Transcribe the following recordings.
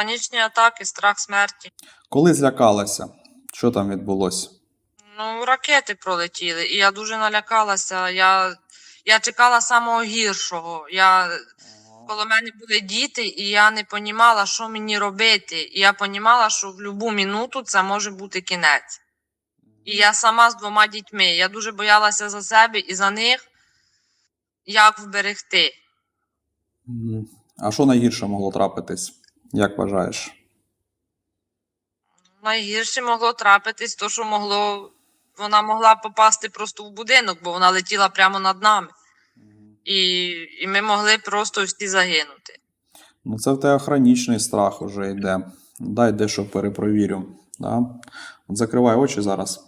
Панічні атаки, страх смерті. Коли злякалася, що там відбулося? Ну, ракети пролетіли, і я дуже налякалася. Я, я чекала самого гіршого. Я, коло мене були діти, і я не понімала, що мені робити. І я понімала, що в будь-яку минуту це може бути кінець. І я сама з двома дітьми. Я дуже боялася за себе і за них, як вберегти. А що найгірше могло трапитись? Як вважаєш? Найгірше могло трапитись, то, що могло, вона могла попасти просто в будинок, бо вона летіла прямо над нами. І, і ми могли просто всі загинути. Ну, це в тебе хронічний страх уже йде. Дай дещо перепровірю. Да? От закривай очі зараз.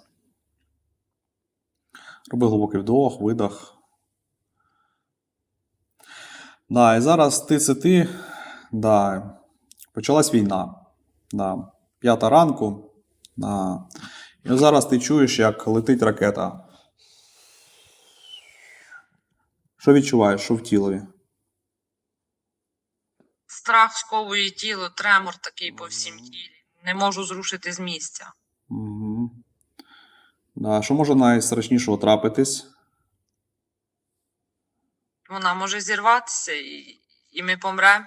Роби глибокий вдох, видох. Да, і зараз ти це ти. Да. Почалась війна. Да. П'ята ранку. Да. І зараз ти чуєш, як летить ракета. Що відчуваєш, що в тілові? Страх сковує тіло, тремор такий по всім тілі. Не можу зрушити з місця. Угу. Да, що може найстрашнішого трапитись? Вона може зірватися і, і ми помремо.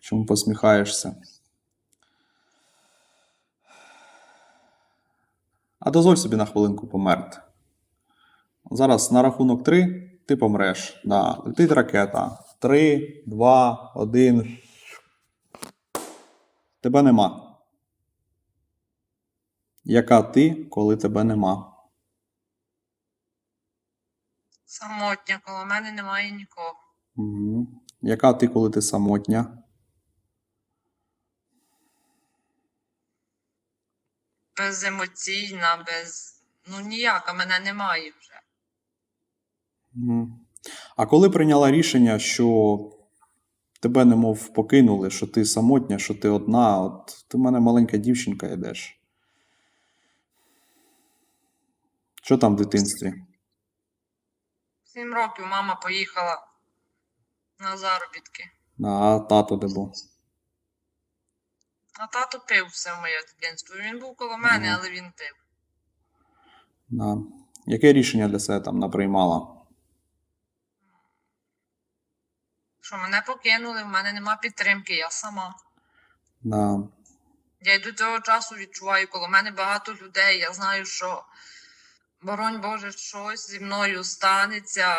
Чому посміхаєшся? А дозволь собі на хвилинку померти. Зараз на рахунок 3 ти помреш. Да. Летить ракета. 3, 2, 1. Тебе нема. Яка ти, коли тебе нема? Самотня, коло мене немає нікого. Угу. Яка ти, коли ти самотня? Беземоційна, без. Ну ніяка, мене немає вже. А коли прийняла рішення, що тебе немов покинули, що ти самотня, що ти одна, от ти в мене маленька дівчинка йдеш. Що там в дитинстві? Сім років мама поїхала на заробітки. А тато де був? А тато пив все в моє дитинство. Він був коло мене, Мгм. але він пив. Да. Яке рішення для себе там наприймала? Що мене покинули, в мене нема підтримки, я сама. Да. Я й до цього часу відчуваю, коло мене багато людей. Я знаю, що боронь Боже, щось зі мною станеться.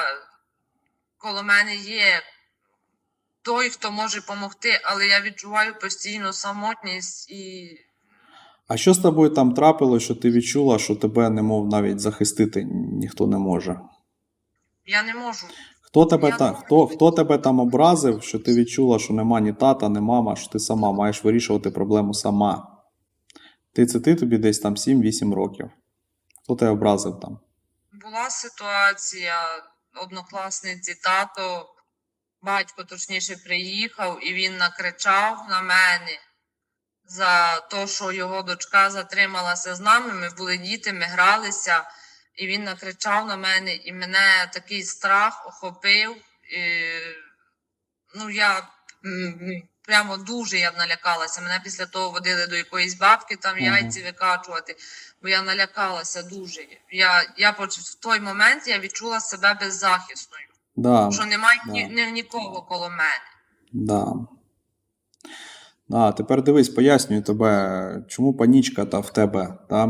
Коло мене є той, хто може допомогти, але я відчуваю постійно самотність і А що з тобою там трапилось, що ти відчула, що тебе немов навіть захистити ніхто не може? я не можу. Хто тебе, Я та, думаю, хто, хто тебе там образив, що ти відчула, що нема ні тата, ні мама, що ти сама маєш вирішувати проблему сама? Ти це ти тобі десь там 7-8 років. Хто тебе образив там? Була ситуація однокласниці, тато, батько точніше приїхав, і він накричав на мене за те, що його дочка затрималася з нами. Ми були діти, ми гралися, і він накричав на мене, і мене такий страх охопив. І, ну, я прямо дуже я налякалася. Мене після того водили до якоїсь бабки там яйці викачувати, бо я налякалася дуже. Я, я в той момент я відчула себе беззахисною, Да, що немає да. ні, нікого коло мене. да. Да, тепер дивись, пояснюю тебе, чому панічка та в тебе. Та?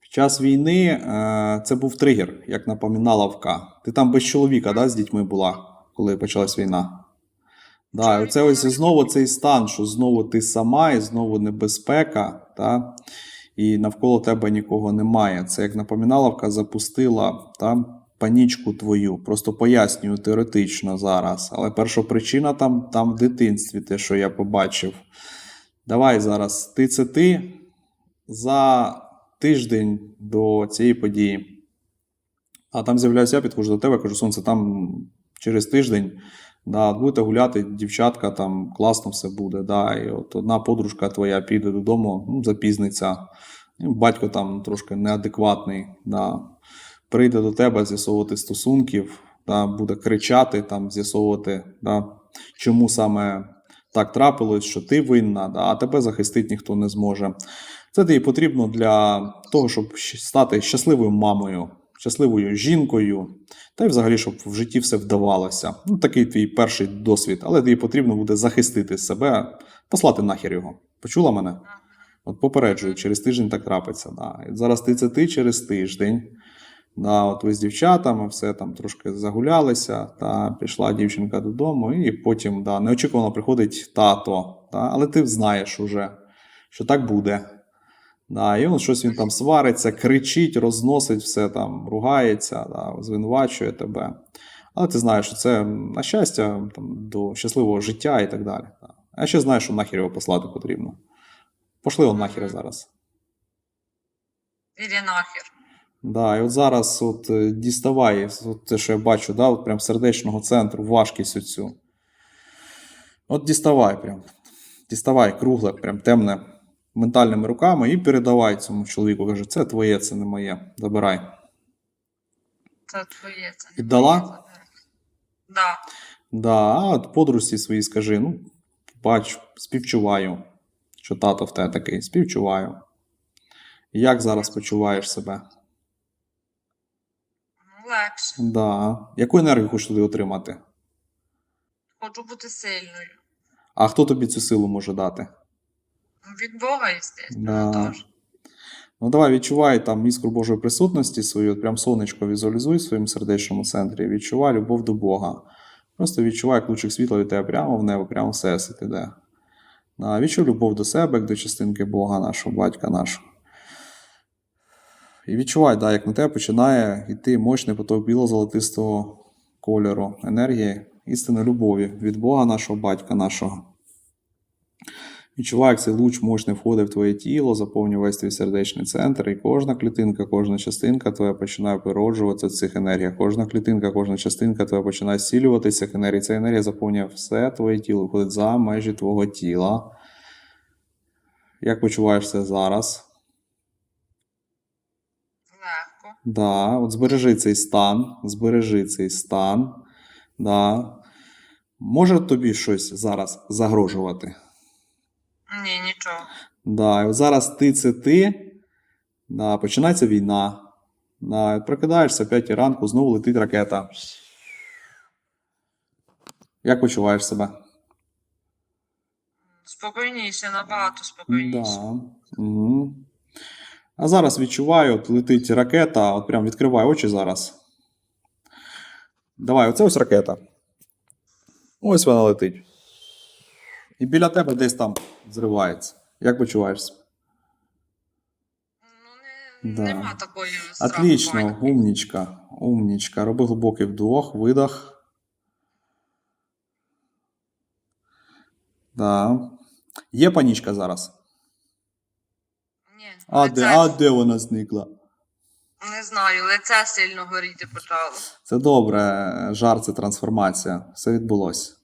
Під час війни е, це був тригер, як напоминала Вка. Ти там без чоловіка да, з дітьми була, коли почалась війна. Да, і оце ось знову цей стан, що знову ти сама, і знову небезпека, та? і навколо тебе нікого немає. Це як напоминаловка запустила та, панічку твою. Просто пояснюю теоретично зараз. Але перша причина там, там в дитинстві, те, що я побачив. Давай зараз, ти це ти за тиждень до цієї події. А там з'являюся, я підходжу до тебе, кажу, сонце, там через тиждень да, будете гуляти, дівчатка, там класно все буде. Да, і от одна подружка твоя піде додому, ну, запізниться. Батько там трошки неадекватний, да, прийде до тебе з'ясовувати стосунків, да, буде кричати, там, з'ясовувати, да, чому саме так трапилось, що ти винна, да, а тебе захистити ніхто не зможе. Це тобі потрібно для того, щоб стати щасливою мамою, щасливою жінкою, та й взагалі, щоб в житті все вдавалося. Ну, такий твій перший досвід, але тобі потрібно буде захистити себе, послати нахер його. Почула мене? От попереджую, через тиждень так трапиться. Да. Зараз ти це ти через тиждень. Да, от ви з дівчатами все там трошки загулялися, та пішла дівчинка додому, і потім да, неочікувано приходить тато. Да, але ти знаєш уже, що так буде. Да, і он щось він там свариться, кричить, розносить все там, ругається, да, звинувачує тебе. Але ти знаєш, що це на щастя там, до щасливого життя і так далі. Да. А ще знаю, що нахер його послати потрібно. Пошли он нахер зараз. Іди нахер. Да, і от зараз от е, діставай, от те, що я бачу, да, от прям сердечного центру, важкість оцю. От діставай прям. Діставай кругле, прям темне ментальними руками і передавай цьому чоловіку. Каже, це твоє, це не моє. Забирай. Це твоє, це не Віддала? моє. Да. Да, а от подружці своїй скажи: ну, бач, співчуваю, що тато в тебе такий, співчуваю. Як зараз почуваєш себе? Легше. Да. Яку енергію хочеш туди отримати? Хочу бути сильною. А хто тобі цю силу може дати? Ну, Від Бога, естественно, Да. теж. Ну, давай відчувай там іскру Божої присутності свою, от прям сонечко візуалізуй в своєму сердечному центрі, відчувай любов до Бога. Просто відчувай як лучик світла від тебе прямо в небо, прямо в всесвіт іде. Да, відчуй любов до себе, як до частинки Бога нашого, батька нашого. І відчувай, да, як на тебе починає йти мощний поток біло-золотистого кольору, енергії, істинної любові від Бога нашого, батька нашого. Відчувай, як цей луч мощний входить в твоє тіло, заповнює весь твій сердечний центр, і кожна клітинка, кожна частинка твоя починає природжуватися в цих енергіях. Кожна клітинка, кожна частинка твоя починає зцілюватися цих енергій. Ця енергія заповнює все твоє тіло, виходить за межі твого тіла. Як почуваєшся зараз? Да, от збережи цей стан, збережи цей стан. Да. Може тобі щось зараз загрожувати? Ні, нічого. Да, і от зараз ти це ти, да, починається війна. Да, прокидаєшся о 5 ранку, знову летить ракета. Як почуваєш себе? Спокійніше, набагато спокійніше. Да. Угу. А зараз відчуваю, от летить ракета, от прям відкривай очі зараз. Давай, оце ось ракета. Ось вона летить. І біля тебе десь там зривається. Як почуваєшся? Ну, не, Да. нема такої страху. Отлично, умнічка, умнічка. Роби глибокий вдох, видох. Да. Є панічка зараз. А де, а де вона зникла? Не знаю, лице сильно горіти почало. Це добре, жар це трансформація. Все відбулося.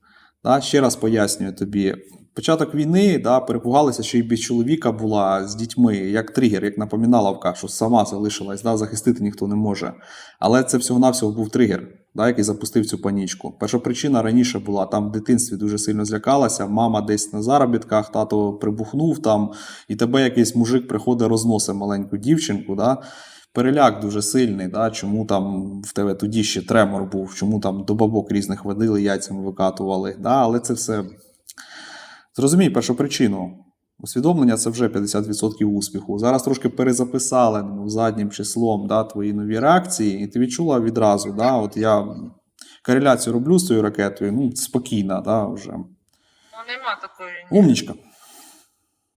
Да, ще раз пояснюю тобі. Початок війни да, перепугалися, що і без чоловіка була з дітьми, як тригер, як напоміналовка, що сама залишилась, да, захистити ніхто не може. Але це всього-навсього був тригер, да, який запустив цю панічку. Перша причина раніше була там в дитинстві дуже сильно злякалася. Мама десь на заробітках, тато прибухнув там, і тебе якийсь мужик приходить, розносить маленьку дівчинку. Да, переляк дуже сильний, да, чому там в тебе тоді ще тремор був, чому там до бабок різних водили, яйцями викатували. Да, але це все. Зрозумій першу причину. Усвідомлення це вже 50% успіху. Зараз трошки перезаписали ну, заднім числом да, твої нові реакції, і ти відчула відразу. Да, от я кореляцію роблю з цією ракетою, ну, спокійна, да, вже. Ну, нема такої. Умнічка.